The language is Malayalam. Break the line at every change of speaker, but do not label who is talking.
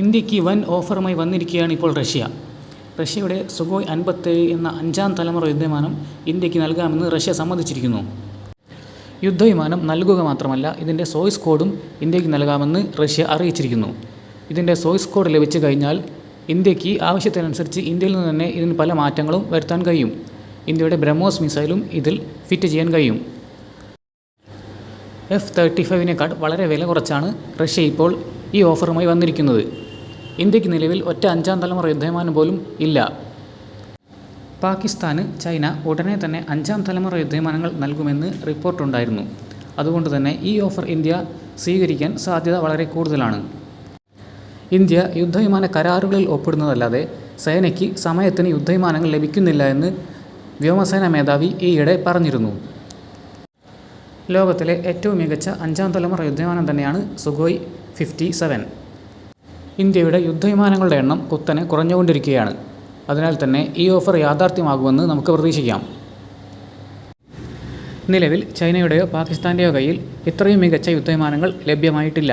ഇന്ത്യയ്ക്ക് വൻ ഓഫറുമായി വന്നിരിക്കുകയാണ് ഇപ്പോൾ റഷ്യ. റഷ്യയുടെ സുഗോയ് അൻപത്തേഴ് എന്ന അഞ്ചാം തലമുറ യുദ്ധവിമാനം ഇന്ത്യയ്ക്ക് നൽകാമെന്ന് റഷ്യ സമ്മതിച്ചിരിക്കുന്നു. യുദ്ധവിമാനം നൽകുക മാത്രമല്ല ഇതിന്റെ സോയിസ് കോഡും ഇന്ത്യയ്ക്ക് നൽകാമെന്ന് റഷ്യ അറിയിച്ചിരിക്കുന്നു. ഇതിന്റെ സോയിസ് കോഡ് ലഭിച്ചു കഴിഞ്ഞാൽ ഇന്ത്യയ്ക്ക് ആവശ്യത്തിനനുസരിച്ച് ഇന്ത്യയിൽ നിന്ന് തന്നെ ഇതിന് പല മാറ്റങ്ങളും വരുത്താൻ കഴിയും. ഇന്ത്യയുടെ ബ്രഹ്മോസ് മിസൈലും ഇതിൽ ഫിറ്റ് ചെയ്യാൻ കഴിയും. എഫ് തേർട്ടി ഫൈവിനേക്കാൾ വളരെ വില കുറച്ചാണ് റഷ്യ ഇപ്പോൾ ഈ ഓഫറുമായി വന്നിരിക്കുന്നത്. ഇന്ത്യയ്ക്ക് നിലവിൽ ഒറ്റ അഞ്ചാം തലമുറ യുദ്ധവിമാനം പോലും ഇല്ല. പാകിസ്ഥാന് ചൈന ഉടനെ തന്നെ അഞ്ചാം തലമുറ യുദ്ധവിമാനങ്ങൾ നൽകുമെന്ന് റിപ്പോർട്ടുണ്ടായിരുന്നു. അതുകൊണ്ട് തന്നെ ഈ ഓഫർ ഇന്ത്യ സ്വീകരിക്കാൻ സാധ്യത വളരെ കൂടുതലാണ്. ഇന്ത്യ യുദ്ധവിമാന കരാറുകളിൽ ഒപ്പിടുന്നതല്ലാതെ സേനയ്ക്ക് സമയത്തിന് യുദ്ധവിമാനങ്ങൾ ലഭിക്കുന്നില്ല എന്ന് വ്യോമസേന മേധാവി ഈയിടെ പറഞ്ഞിരുന്നു. ലോകത്തിലെ ഏറ്റവും മികച്ച അഞ്ചാം തലമുറ യുദ്ധവിമാനം തന്നെയാണ് സുഖോയ് ഫിഫ്റ്റി സെവൻ. ഇന്ത്യയുടെ യുദ്ധവിമാനങ്ങളുടെ എണ്ണം കുത്തനെ കുറഞ്ഞുകൊണ്ടിരിക്കുകയാണ്. അതിനാൽ തന്നെ ഈ ഓഫർ യാഥാർത്ഥ്യമാകുമെന്ന് നമുക്ക് പ്രതീക്ഷിക്കാം. നിലവിൽ ചൈനയുടെയോ പാകിസ്ഥാന്റെയോ കയ്യിൽ ഇത്രയും മികച്ച യുദ്ധവിമാനങ്ങൾ ലഭ്യമായിട്ടില്ല.